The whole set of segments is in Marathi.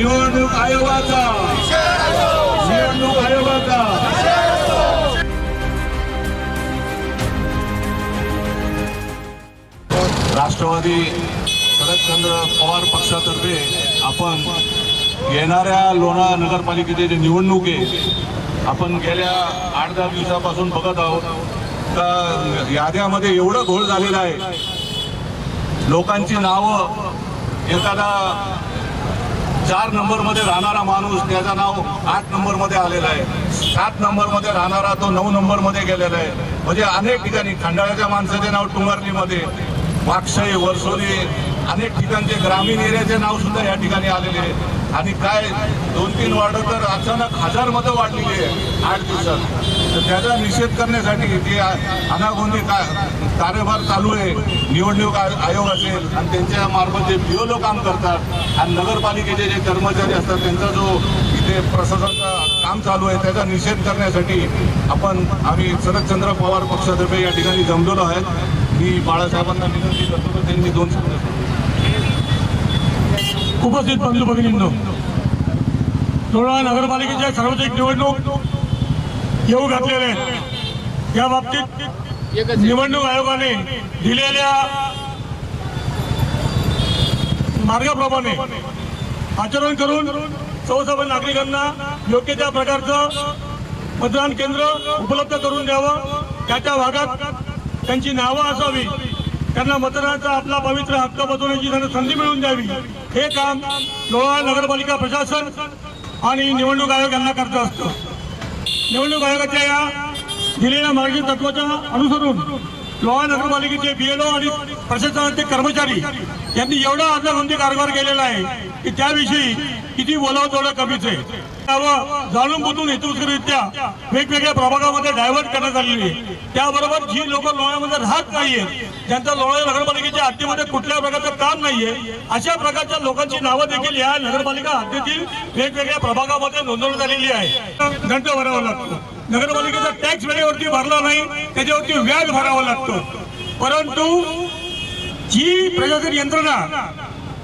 निवडणूक आयोगाचा. निवडणूक आयोगाचा. राष्ट्रवादी शरदचंद्र पवार पक्षातर्फे आपण येणाऱ्या लोणा नगरपालिकेचे जे निवडणूक आहे आपण गेल्या आठ दहा दिवसापासून बघत आहोत. तर याद्यामध्ये एवढं घोळ झालेला आहे. लोकांची नावं एखादा चार नंबरमध्ये राहणारा माणूस त्याचं नाव आठ नंबरमध्ये आलेला आहे. सात नंबरमध्ये राहणारा तो नऊ नंबरमध्ये गेलेला आहे. म्हणजे अनेक ठिकाणी खंडाळ्याच्या माणसाचे नाव टुंगारलीमध्ये वाक्षय वर्सोली अनेक ठिकाणचे ग्रामीण एरियाचे नाव सुद्धा या ठिकाणी आलेले आहे आणि काय दोन तीन वार्ड तर अचानक हजार मतं वाढलेली आहे आठ दिवसात. तर त्याचा निषेध करण्यासाठी जे अनागोंदी का कार्यभार चालू आहे निवडणूक आय- आयोग असेल आणि त्यांच्या मार्फत जे पिओलो काम करतात आणि नगरपालिकेचे जे कर्मचारी असतात त्यांचा जो इथे प्रशासनाचा काम चालू आहे त्याचा निषेध करण्यासाठी आपण आम्ही शरदचंद्र पवार पक्षातर्फे या ठिकाणी जमलेलो आहेत. मी बाळासाहेबांना विनंती करतो की त्यांनी दोन शब्द उपस्थित बंधू भगिनींनो लोणावळा नगरपालिकेच्या सार्वत्रिक निवडणूक येऊ घातलेले. आहेत या बाबतीत निवडणूक आयोगाने दिलेल्या मार्गाप्रमाणे आचरण करून सर्वसामान्य नागरिकांना योग्य त्या प्रकारचं मतदान केंद्र उपलब्ध करून द्यावं. त्या त्या भागात त्यांची नावं असावी. त्यांना मतदानाचा आपला पवित्र हक्क बजवण्याची त्यांना संधी मिळवून द्यावी. हे काम लोणावळा नगरपालिका प्रशासन आणि निवडणूक आयोग यांना करत असतं. निवडणूक आयोगाच्या या दिलेल्या मार्गदर्शक तत्वाच्या अनुसरून लोहा नगरपालिकेचे बीएलओ आणि प्रशासनाचे कर्मचारी यांनी एवढा अर्धनोंदी कारभार केलेला आहे की त्याविषयी किती बोलावं तेवढं कमीच आहे. त्यावर जाणून बुजून हेतुसरित्या वेगवेगळ्या प्रभागामध्ये डायव्हर्ट करण्यात आलेली आहे. त्याबरोबर जी लोक लोळ्यामध्ये राहत नाहीये ज्यांचं लोळ्या नगरपालिकेच्या हद्दीमध्ये कुठल्या प्रकारचं काम नाहीये अशा प्रकारच्या लोकांची नावं देखील या नगरपालिका हद्दीतील वेगवेगळ्या प्रभागामध्ये नोंदवण्यात आलेली आहे. दंड भरावा लागतो. नगरपालिकेचा टॅक्स वेळेवरती भरला नाही त्याच्यावरती व्याज भरावा लागतो. परंतु जी प्रशासन यंत्रणा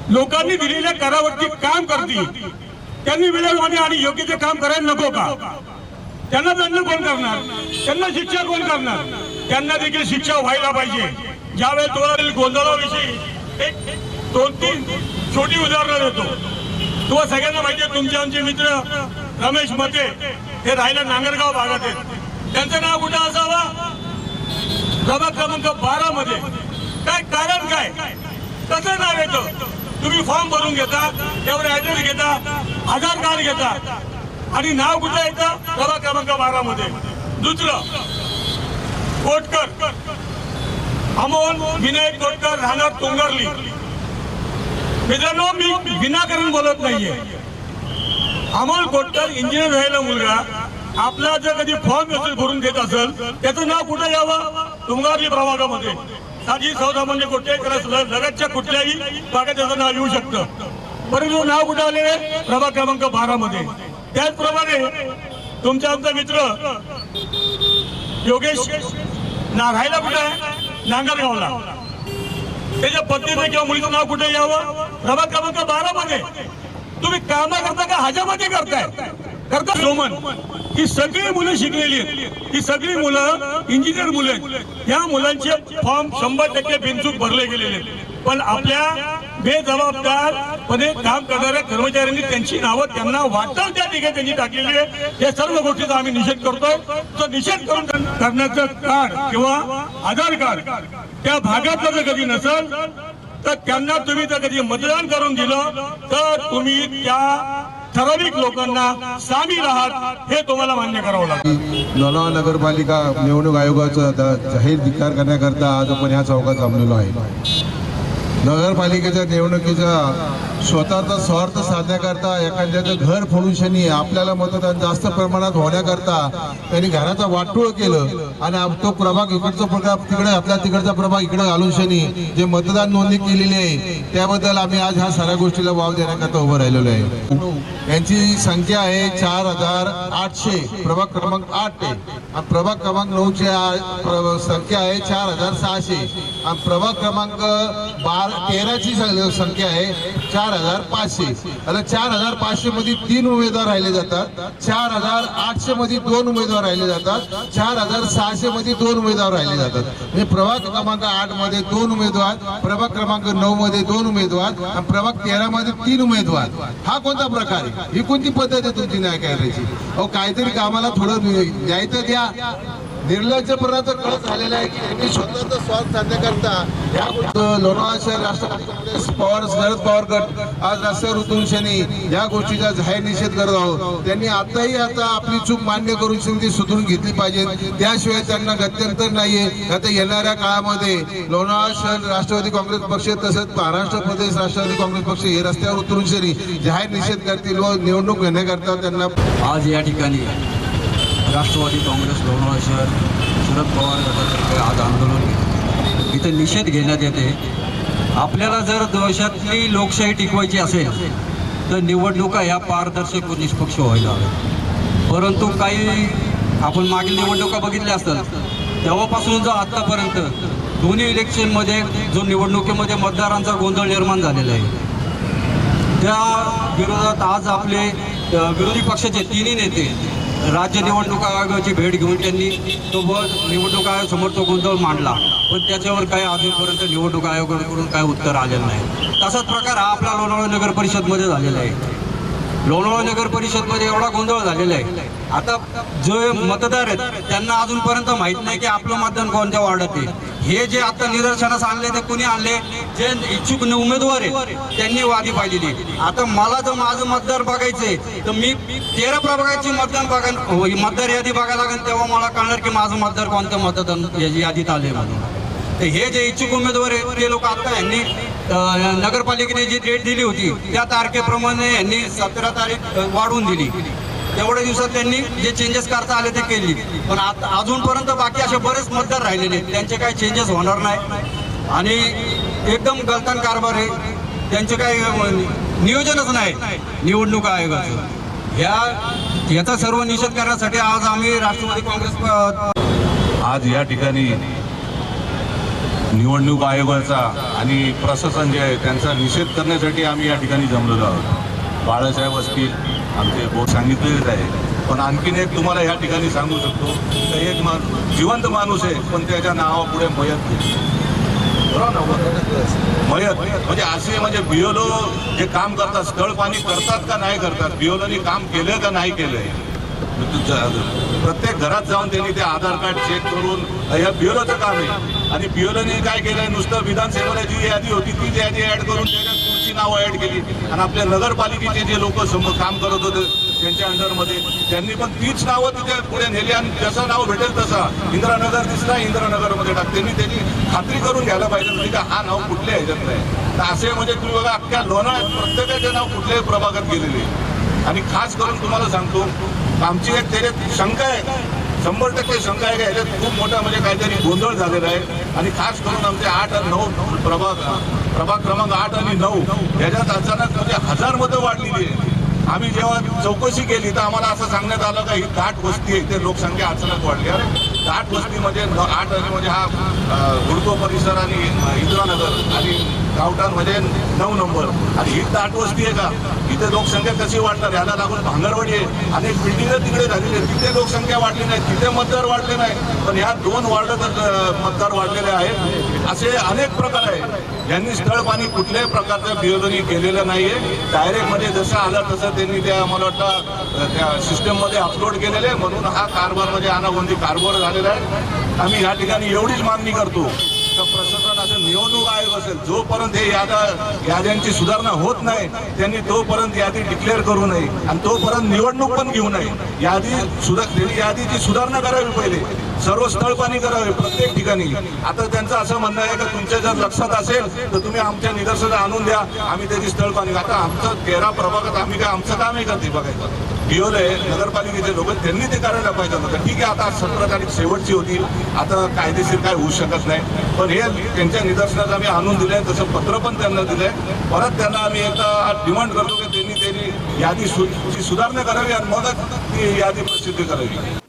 लोकांनी दिलेल्या करावरती काम करते त्यांनी वेळेमध्ये आणि योग्य ते काम करायला नको का? त्यांना दंड कोण करणार? त्यांना शिक्षा कोण करणार? त्यांना देखील शिक्षा व्हायला पाहिजे. ज्यावेळेस तुम्हाला गोंधळाविषयी एक दोन तीन छोटी उदाहरणं देतो. तुम्हाला सगळ्यांना माहिती आहे तुमचे आमचे मित्र रमेश मते हे राहिला नांगरगाव भागात आहेत. त्यांचं नाव कुठं असावा? प्रभाग क्रमांक बारा मध्ये काय कारण काय? कसं नाव येतं तुम्ही फॉर्म भरून घेता त्यावर ऍड्रेस घेता आधार कार्ड घेता. आणि नाव कुठं येतं प्रभाग क्रमांक बारा मध्ये. दुसरं कोटकर. अमोल विनायक कोटकर राहणार तोंगरली मित्रांनो मी विनाकारण बोलत नाहीये. अमोल कोटकर इंजिनियर राहिला मुलगा. आपला जर कधी फॉर्म भरून घेत असेल त्याचं नाव कुठं यावं? तुंगारली प्रभागामध्ये. साधी म्हणजे कुठे? लगतच्या कुठल्याही भागात त्याचं नाव येऊ शकतं. परंतु नाव कुठं आले प्रभाग क्रमांक बारा मध्ये. त्याचप्रमाणे तुमचा आमचा मित्र योगेश ना राहायला कुठं आहे? नांगरगावला. त्याच्या पत्नीचं किंवा मुलीचं नाव कुठे यावं? प्रभाग क्रमांक बारा मध्ये. तुम्ही कामा करता का? हाजामध्ये करताय? करता रोमन. ही सगळी मुलं शिकलेली आहेत. ही सगळी मुलं इंजिनियर मुलं आहेत. या मुलांचे फॉर्म शंभर टक्के बिनचूक भरले गेलेले पण आपल्या बेजबाबदार पदे काम करणाऱ्या कर्मचाऱ्यांनी त्यांची नावं त्यांना वाटतात त्या ठिकाणी त्यांनी टाकलेली आहे या सर्व गोष्टीचा आम्ही निषेध करतोय. तो निषेध करून करण्याचं कार्ड किंवा आधार कार्ड त्या भागातलं जर कधी नसेल तर त्यांना तुम्ही जर कधी मतदान करून दिलं तर तुम्ही त्या ठराविक लोकांना सामील आहात हे तुम्हाला मान्य करावं लागेल. लोणावळा नगरपालिका निवडणूक आयोगाचा जाहीर धिक्कार करण्याकरता आज आपण ह्या चौकात जमलेलो आहे. नगरपालिकेच्या निवडणुकीचा स्वतःचा स्वार्थ साधण्याकरता एखाद्याचं घर फोडूशनी आपल्याला मतदान जास्त प्रमाणात होण्याकरता त्यांनी घराचा वाटोळ केलं आणि तो प्रभाग इकडचा प्रभाग तिकडे आपल्या तिकडचा प्रभाग इकडे घालून शनी जे मतदान नोंदणी केलेली आहे त्याबद्दल आम्ही आज ह्या सगळ्या गोष्टीला वाव देण्याकरता उभं राहिलेलो आहे. यांची संख्या आहे चार हजार आठशे प्रभाग क्रमांक आठ आणि प्रभाग क्रमांक नऊची संख्या आहे चार हजार सहाशे. आणि प्रभाग क्रमांक बार तेराची सं- संख्या आहे चार हजार पाचशे आता चार हजार पाचशे मध्ये तीन उमेदवार राहिले जातात. चार हजार आठशे मध्ये दोन उमेदवार राहिले जातात. चार हजार सहाशे मध्ये दोन उमेदवार राहिले जातात. म्हणजे प्रभाग क्रमांक आठमध्ये दोन उमेदवार प्रभाग क्रमांक नऊ मध्ये दोन उमेदवार आणि प्रभाग तेरा मध्ये तीन उमेदवार. हा कोणता प्रकार आहे? ही कोणती पद्धत आहे तुमची न्याय करायची अहो काहीतरी कामाला थोडं द्यायचं द्या. निर्लज्जपणाचा कळत झालेला आहे की त्यांनी स्वतःचा स्वाद साध्य करता. या गोष्टी- लोणावळा शहर राष्ट्रवादी काँग्रेस पवार शरद पवार गट आज रस्त्यावर उतरून शनी या गोष्टीचा जाहीर निषेध करत आहोत. त्यांनी आताही आता आपली चूक मान्य करून शनी सुधून सुधरून घेतली पाहिजे. त्याशिवाय त्यांना गत्यंतर नाहीये. आता येणाऱ्या काळामध्ये लोणावळा शहर राष्ट्रवादी काँग्रेस पक्ष तसंच महाराष्ट्र प्रदेश राष्ट्रवादी काँग्रेस पक्ष हे रस्त्यावर उतरून शनी जाहीर निषेध करतील व निवडणूक घेण्याकरता त्यांना आज या ठिकाणी राष्ट्रवादी काँग्रेस लोणावळा शहर शरद पवार गटातर्फे आज आंदोलन इथे निषेध घेण्यात येते. आपल्याला जर देशातली लोकशाही टिकवायची असेल तर निवडणुका ह्या पारदर्शक व निष्पक्ष व्हायला हव्या परंतु काही आपण मागील निवडणुका बघितल्या असतात तेव्हापासून जो आत्तापर्यंत दोन्ही इलेक्शनमध्ये जो निवडणुकीमध्ये मतदारांचा गोंधळ निर्माण झालेला आहे त्या विरोधात आज आपले विरोधी पक्षाचे तिन्ही नेते राज्य निवडणूक आयोगाची भेट घेऊन त्यांनी तो व निवडणूक आयोगासमोर तो गोंधळ मांडला. पण त्याच्यावर काही अजूनपर्यंत निवडणूक आयोगाकडून काही उत्तर आलेलं नाही. तसाच प्रकार हा आपला लोणावळा नगर परिषदमध्ये झालेला आहे. लोणावळा नगर परिषदमध्ये एवढा गोंधळ झालेला आहे. आता जे मतदार आहेत त्यांना अजूनपर्यंत माहीत नाही की आपलं मतदान कोणत्या वार्डात आहे. हे जे आता निदर्शनास आणले ते कुणी आणले? जे इच्छुक उमेदवार आहेत त्यांनी वादी पाहिलेली आता मला जर माझं मतदार बघायचंय तर मी तेरा प्रभागाची मतदान बघा हो, मतदार यादी बघायला लागेल तेव्हा मला कळणार की माझं मतदार कोणत्या मतदान यादीत आले म्हणून. तर हे जे इच्छुक उमेदवार आहेत ते लोक आता यांनी नगरपालिकेने जी डेट दिली होती त्या तारखेप्रमाणे यांनी सतरा तारीख वाढवून दिली. तेवढ्या दिवसात त्यांनी जे चेंजेस करता आले ते केली. पण आता अजूनपर्यंत बाकी असे बरेच मतदार राहिलेले आहेत. त्यांचे काही चेंजेस होणार नाही. आणि एकदम गलतान कारभार आहे. त्यांचे काही नियोजनच नाही. निवडणूक आयोगाचं. या याचा सर्व निषेध करण्यासाठी आज आम्ही राष्ट्रवादी काँग्रेस आज या ठिकाणी निवडणूक आयोगाचा आणि प्रशासन जे आहे त्यांचा निषेध करण्यासाठी आम्ही या ठिकाणी जमलेलो आहोत. बाळासाहेब असतील आमचे बोट सांगितलेलेच आहे. पण आणखीन एक तुम्हाला या ठिकाणी सांगू शकतो तर एक माणूस जिवंत माणूस आहे पण त्याच्या नावापुढे मयत बरोबर मयत म्हणजे असे म्हणजे बिओलो जे काम करतात स्थळ पाणी करतात का नाही करतात बिओलोनी काम केलं का नाही केलंय? प्रत्येक घरात जाऊन त्यांनी ते आधार कार्ड चेक करून या बिओलोचं काम आहे. आणि बिओलोने काय केलंय? नुसतं विधानसभेला जी यादी होती ती यादी ऍड करून त्याच्यात तुमची नावं ऍड केली. आणि आपल्या नगरपालिकेचे जे लोक काम करत होते त्यांच्या अंडरमध्ये त्यांनी पण तीच नावं तिथे पुढे नेली आणि जसं नाव भेटेल तसा इंदिरानगर दिसला इंदिरानगरमध्ये टाक. त्यांनी त्याची खात्री करून घ्यायला पाहिजे. म्हणजे का हा नाव कुठल्या ह्याच्यात नाही? तर असे म्हणजे तुम्ही बघा अख्ख्या लोणावळ्यात प्रत्येकाचे नाव कुठल्याही प्रभागात गेलेले आणि खास करून तुम्हाला सांगतो आमची एक त्याच्यात शंका आहे. शंभर टक्के शंका आहे का? याच्यात खूप मोठा म्हणजे काहीतरी गोंधळ झालेला आहे. आणि खास करून आमचे आठ आणि नऊ प्रभाग प्रभाग क्रमांक आठ आणि नऊ याच्यात अचानक म्हणजे हजार मतं वाढलेली आहे आम्ही जेव्हा चौकशी केली तर आम्हाला असं सांगण्यात आलं का ही दाट वस्ती आहे. इथे लोकसंख्या अचानक वाढली दाट वस्तीमध्ये म्हणजे न- आठ आणि म्हणजे हा गुडको हुडको परिसर आणि इंद्रानगर इंदिरानगर आणि गावठाणमध्ये नऊ नंबर. आणि ही दाट वस्ती आहे का? इथे लोकसंख्या कशी वाढणार याला लागून भांगरवाडी आहे. अनेक बिल्डिंग तिकडे झालेली आहे तिथे लोकसंख्या वाढली नाही तिथे मतदार वाढले नाही. पण ह्या दोन वार्ड मतदार वाढलेले आहेत. असे अनेक प्रकार आहेत. यांनी स्थळ पाणी कुठल्याही प्रकारचं बियोलनी केलेलं नाहीये. डायरेक्टमध्ये जसं आलं तसं त्यांनी त्या मला वाटतं त्या सिस्टममध्ये अपलोड केलेलं आहे. म्हणून हा कारभार म्हणजे अनागोंदी कारभार झालेला आहे. आम्ही या ठिकाणी एवढीच मागणी करतो. तर निवडणूक आयोग असेल जोपर्यंत हे यादा याद्यांची सुधारणा होत नाही त्यांनी तोपर्यंत यादी डिक्लेअर करू नये आणि तोपर्यंत निवडणूक पण घेऊ नये. यादी सुधार यादीची सुधारणा करावी पहिले. सर्व स्थळपाणी करावे प्रत्येक ठिकाणी. आता त्यांचं असं म्हणणं आहे का तुमच्या जर लक्षात असेल तर तुम्ही आमच्या निदर्शनात आणून द्या. आम्ही त्याची स्थळपाणी आता आमचं तेरा प्रभागात आम्ही काय आमचं काम आहे का ते बघायचं? बिओले नगरपालिकेचे लोक त्यांनी ते करायला पाहिजे होतं. ठीक आहे आता सतरा तारीख शेवटची होती. आता कायदेशीर काय होऊ शकत नाही. पण हे त्यांच्या निदर्शनात आम्ही आणून दिले तसं पत्र पण त्यांना दिलंय. परत त्यांना आम्ही एकदा डिमांड करतो की त्यांनी त्यांनी यादी सुधारणा करावी आणि मगच ती यादी प्रसिद्ध करावी.